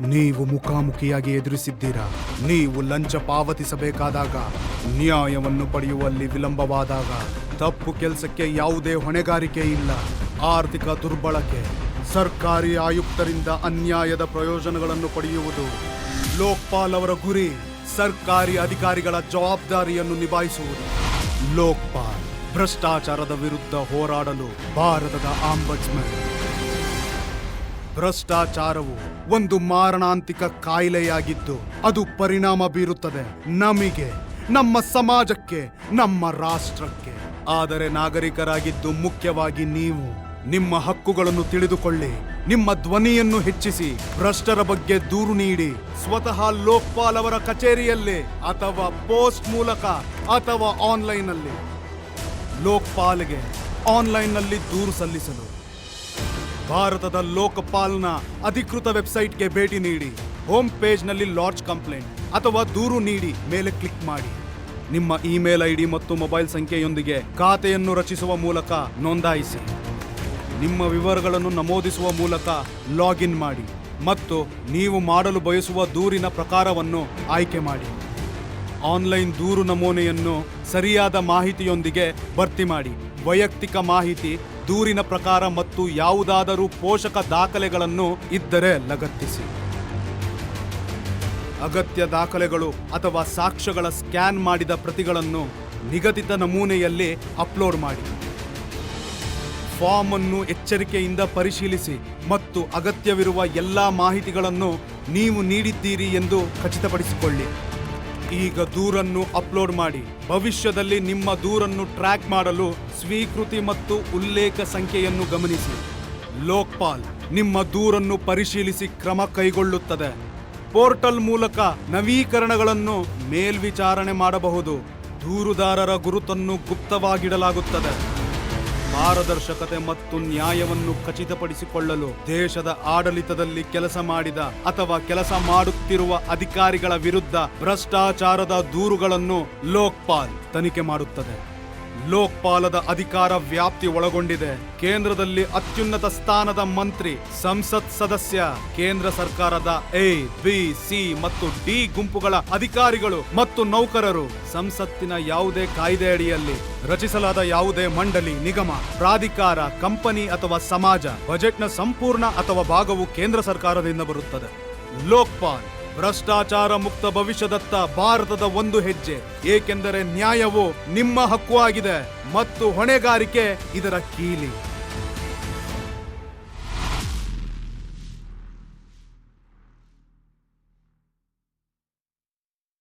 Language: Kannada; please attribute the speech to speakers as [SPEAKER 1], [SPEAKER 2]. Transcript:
[SPEAKER 1] ನೀವು ಮುಖಾಮುಖಿಯಾಗಿ ಎದುರಿಸಿದ್ದೀರಾ? ನೀವು ಲಂಚ ಪಾವತಿಸಬೇಕಾದಾಗ, ನ್ಯಾಯವನ್ನು ಪಡೆಯುವಲ್ಲಿ ವಿಳಂಬವಾದಾಗ, ತಪ್ಪು ಕೆಲಸಕ್ಕೆ ಯಾವುದೇ ಹೊಣೆಗಾರಿಕೆ ಇಲ್ಲ. ಆರ್ಥಿಕ ದುರ್ಬಳಕೆ, ಸರ್ಕಾರಿ ಆಯುಕ್ತರಿಂದ ಅನ್ಯಾಯದ ಪ್ರಯೋಜನಗಳನ್ನು ಪಡೆಯುವುದು. ಲೋಕ್ಪಾಲ್ ಅವರ ಗುರಿ, ಸರ್ಕಾರಿ ಅಧಿಕಾರಿಗಳ ಜವಾಬ್ದಾರಿಯನ್ನು ನಿಭಾಯಿಸುವುದು. ಲೋಕ್ಪಾಲ್, ಭ್ರಷ್ಟಾಚಾರದ ವಿರುದ್ಧ ಹೋರಾಡಲು ಭಾರತದ ಆಂಬಡ್ಸ್ಮನ್. ಭ್ರಷ್ಟಾಚಾರವು ಒಂದು ಮಾರಣಾಂತಿಕ ಕಾಯಿಲೆಯಾಗಿದ್ದು ಅದು ಪರಿಣಾಮ ಬೀರುತ್ತದೆ ನಮಗೆ, ನಮ್ಮ ಸಮಾಜಕ್ಕೆ, ನಮ್ಮ ರಾಷ್ಟ್ರಕ್ಕೆ. ಆದರೆ ನಾಗರಿಕರಾಗಿದ್ದು ಮುಖ್ಯವಾಗಿ ನೀವು, ನಿಮ್ಮ ಹಕ್ಕುಗಳನ್ನು ತಿಳಿದುಕೊಳ್ಳಿ, ನಿಮ್ಮ ಧ್ವನಿಯನ್ನು ಹೆಚ್ಚಿಸಿ, ಭ್ರಷ್ಟರ ಬಗ್ಗೆ ದೂರು ನೀಡಿ, ಸ್ವತಃ ಲೋಕ್ಪಾಲ್ ಅವರ ಕಚೇರಿಯಲ್ಲಿ ಅಥವಾ ಪೋಸ್ಟ್ ಮೂಲಕ ಅಥವಾ ಆನ್ಲೈನ್ನಲ್ಲಿ. ಲೋಕ್ಪಾಲ್ಗೆ ಆನ್ಲೈನ್ನಲ್ಲಿ ದೂರು ಸಲ್ಲಿಸಲು. ಭಾರತದ ಲೋಕಪಾಲ್ನ ಅಧಿಕೃತ ವೆಬ್ಸೈಟ್ಗೆ ಭೇಟಿ ನೀಡಿ, ಹೋಮ್ ಪೇಜ್ನಲ್ಲಿ ಲಾಡ್ಜ್ ಕಂಪ್ಲೇಂಟ್ ಅಥವಾ ದೂರು ನೀಡಿ ಮೇಲೆ ಕ್ಲಿಕ್ ಮಾಡಿ. ನಿಮ್ಮ ಇಮೇಲ್ ಐಡಿ ಮತ್ತು ಮೊಬೈಲ್ ಸಂಖ್ಯೆಯೊಂದಿಗೆ ಖಾತೆಯನ್ನು ರಚಿಸುವ ಮೂಲಕ ನೋಂದಾಯಿಸಿ. ನಿಮ್ಮ ವಿವರಗಳನ್ನು ನಮೂದಿಸುವ ಮೂಲಕ ಲಾಗಿನ್ ಮಾಡಿ ಮತ್ತು ನೀವು ಮಾಡಲು ಬಯಸುವ ದೂರಿನ ಪ್ರಕಾರವನ್ನು ಆಯ್ಕೆ ಮಾಡಿ. ಆನ್ಲೈನ್ ದೂರು ನಮೂನೆಯನ್ನು ಸರಿಯಾದ ಮಾಹಿತಿಯೊಂದಿಗೆ ಭರ್ತಿ ಮಾಡಿ. ವೈಯಕ್ತಿಕ ಮಾಹಿತಿ ದೂರಿನ ಪ್ರಕಾರ ಮತ್ತು ಯಾವುದಾದರೂ ಪೋಷಕ ದಾಖಲೆಗಳನ್ನು ಇದ್ದರೆ ಲಗತ್ತಿಸಿ. ಅಗತ್ಯ ದಾಖಲೆಗಳು ಅಥವಾ ಸಾಕ್ಷ್ಯಗಳ ಸ್ಕ್ಯಾನ್ ಮಾಡಿದ ಪ್ರತಿಗಳನ್ನು ನಿಗದಿತ ನಮೂನೆಯಲ್ಲಿ ಅಪ್ಲೋಡ್ ಮಾಡಿ. ಫಾರ್ಮ್ ಅನ್ನು ಎಚ್ಚರಿಕೆಯಿಂದ ಪರಿಶೀಲಿಸಿ ಮತ್ತು ಅಗತ್ಯವಿರುವ ಎಲ್ಲ ಮಾಹಿತಿಗಳನ್ನು ನೀವು ನೀಡಿದ್ದೀರಿ ಎಂದು ಖಚಿತಪಡಿಸಿಕೊಳ್ಳಿ. ಈಗ ದೂರನ್ನು ಅಪ್ಲೋಡ್ ಮಾಡಿ. ಭವಿಷ್ಯದಲ್ಲಿ ನಿಮ್ಮ ದೂರನ್ನು ಟ್ರ್ಯಾಕ್ ಮಾಡಲು ಸ್ವೀಕೃತಿ ಮತ್ತು ಉಲ್ಲೇಖ ಸಂಖ್ಯೆಯನ್ನು ಗಮನಿಸಿ. ಲೋಕ್ಪಾಲ್ ನಿಮ್ಮ ದೂರನ್ನು ಪರಿಶೀಲಿಸಿ ಕ್ರಮ ಕೈಗೊಳ್ಳುತ್ತದೆ. ಪೋರ್ಟಲ್ ಮೂಲಕ ನವೀಕರಣಗಳನ್ನು ಮೇಲ್ವಿಚಾರಣೆ ಮಾಡಬಹುದು. ದೂರುದಾರರ ಗುರುತನ್ನು ಗುಪ್ತವಾಗಿಡಲಾಗುತ್ತದೆ. ಪಾರದರ್ಶಕತೆ ಮತ್ತು ನ್ಯಾಯವನ್ನು ಖಚಿತಪಡಿಸಿಕೊಳ್ಳಲು ದೇಶದ ಆಡಳಿತದಲ್ಲಿ ಕೆಲಸ ಮಾಡಿದ ಅಥವಾ ಕೆಲಸ ಮಾಡುತ್ತಿರುವ ಅಧಿಕಾರಿಗಳ ವಿರುದ್ಧ ಭ್ರಷ್ಟಾಚಾರದ ದೂರುಗಳನ್ನು ಲೋಕ್ಪಾಲ್ ತನಿಖೆ ಮಾಡುತ್ತದೆ. ಲೋಕ್ಪಾಲದ ಅಧಿಕಾರ ವ್ಯಾಪ್ತಿ ಒಳಗೊಂಡಿದೆ. ಕೇಂದ್ರದಲ್ಲಿ ಅತ್ಯುನ್ನತ ಸ್ಥಾನದ ಮಂತ್ರಿ, ಸಂಸತ್ ಸದಸ್ಯ, ಕೇಂದ್ರ ಸರ್ಕಾರದ ಎ, ಬಿ, ಸಿ ಮತ್ತು ಡಿ ಗುಂಪುಗಳ ಅಧಿಕಾರಿಗಳು ಮತ್ತು ನೌಕರರು ಸಂಸತ್ತಿನ ಯಾವುದೇ ಕಾಯ್ದೆ ಅಡಿಯಲ್ಲಿ ರಚಿಸಲಾದ ಯಾವುದೇ ಮಂಡಳಿ, ನಿಗಮ, ಪ್ರಾಧಿಕಾರ, ಕಂಪನಿ ಅಥವಾ ಸಮಾಜ, ಬಜೆಟ್ನ ಸಂಪೂರ್ಣ ಅಥವಾ ಭಾಗವು ಕೇಂದ್ರ ಸರ್ಕಾರದಿಂದ ಬರುತ್ತದೆ. ಲೋಕ್ಪಾಲ್. ಭ್ರಷ್ಟಾಚಾರ ಮುಕ್ತ ಭವಿಷ್ಯದತ್ತ ಭಾರತದ ಒಂದು ಹೆಜ್ಜೆ. ಏಕೆಂದರೆ ನ್ಯಾಯವು ನಿಮ್ಮ ಹಕ್ಕು ಆಗಿದೆ ಮತ್ತು ಹೊಣೆಗಾರಿಕೆ ಇದರ ಕೀಲಿ.